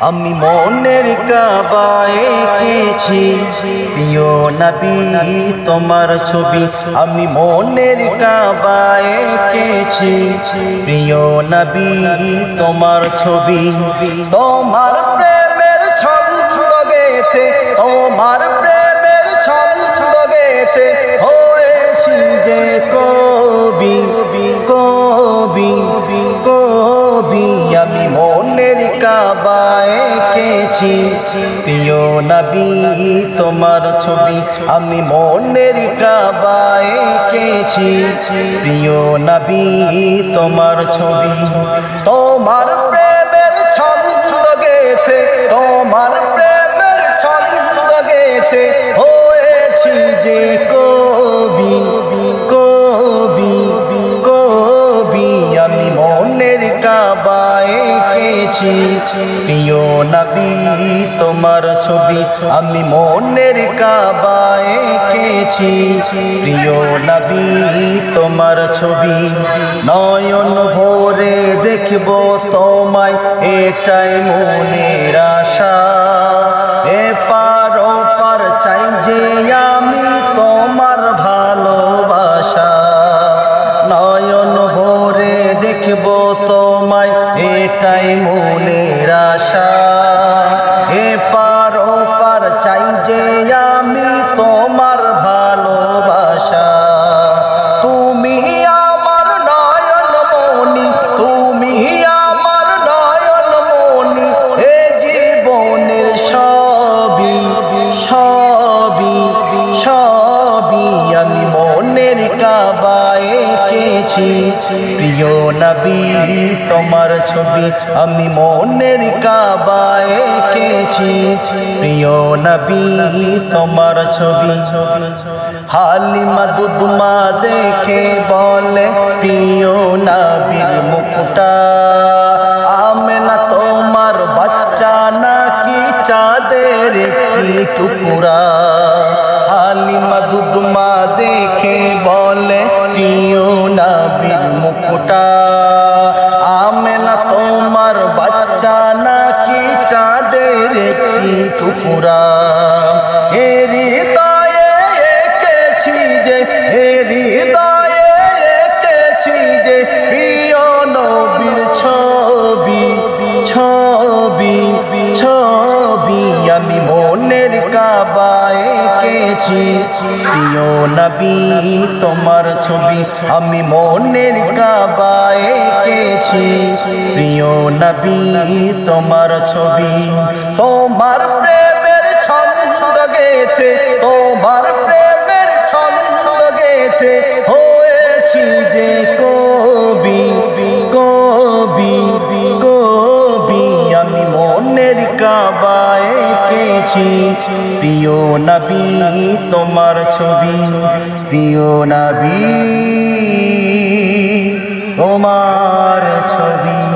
আমি মনের কাবায় এঁকেছি। প্রিয় নবী, তোমার ছবি আমি মনের কাবায় এঁকেছি। প্রিয় নবী, তোমার ছবি, তোমার প্রেমের ছবি গেথে, তোমার এঁকেছি প্রিয় নবী, তোমার ছবি আমি মনের কাবায় এঁকেছি। প্রিয় নবী, তোমার ছবি তোমার প্রেমের ছন্দ তোমার এঁকেছি প্রিয় নবী, তোমার ছবি আমি মনের কাবায় এঁকেছি। প্রিয় নবী, তোমার ছবি নয়ন ভোরে দেখব তোমায়, এটাই মনের আশা। এ পার ও পার চাই যে আমি তোমার ভালোবাসা। নয়ন ভোরে দেখব তোমায় এটাই মনের আশা। এ পার পার চাই যে আমি তোমার ভালোবাসা। তুমি আমার নয়ন মনি তুমি আমার নয়ন মনি এ জীবনের সবই সবই সবই আমি মনের কাবায় এঁকেছি প্রিয় নবী, তোমার ছবি আমি মনের কাবায় এঁকেছি। প্রিয় নবী, তোমার ছবি হালিমা দুদমা দেখে বলে, প্রিয় নবীর মুকুটা, আমেনা তোমার বাচ্চা নাকি চাঁদের টুকুরা? টুকুরা এরি তায়ে এঁকেছি যে এরি তায়ে এঁকেছি যে, প্রিয় নবীর ছবি ছবি ছবি আমি মনের কাবায় এঁকেছি প্রিয় নবী, তোমার ছবি আমি মনের কাবায় এঁকেছি। প্রিয় নবী, তোমার ছবি তোমার প্রেমের ছন্দ গেথে, তোমার প্রেমের ছন্দ গেথে দেখি প্রিয় নবী তোমার ছবি প্রিয় নবী তোমার ছবি।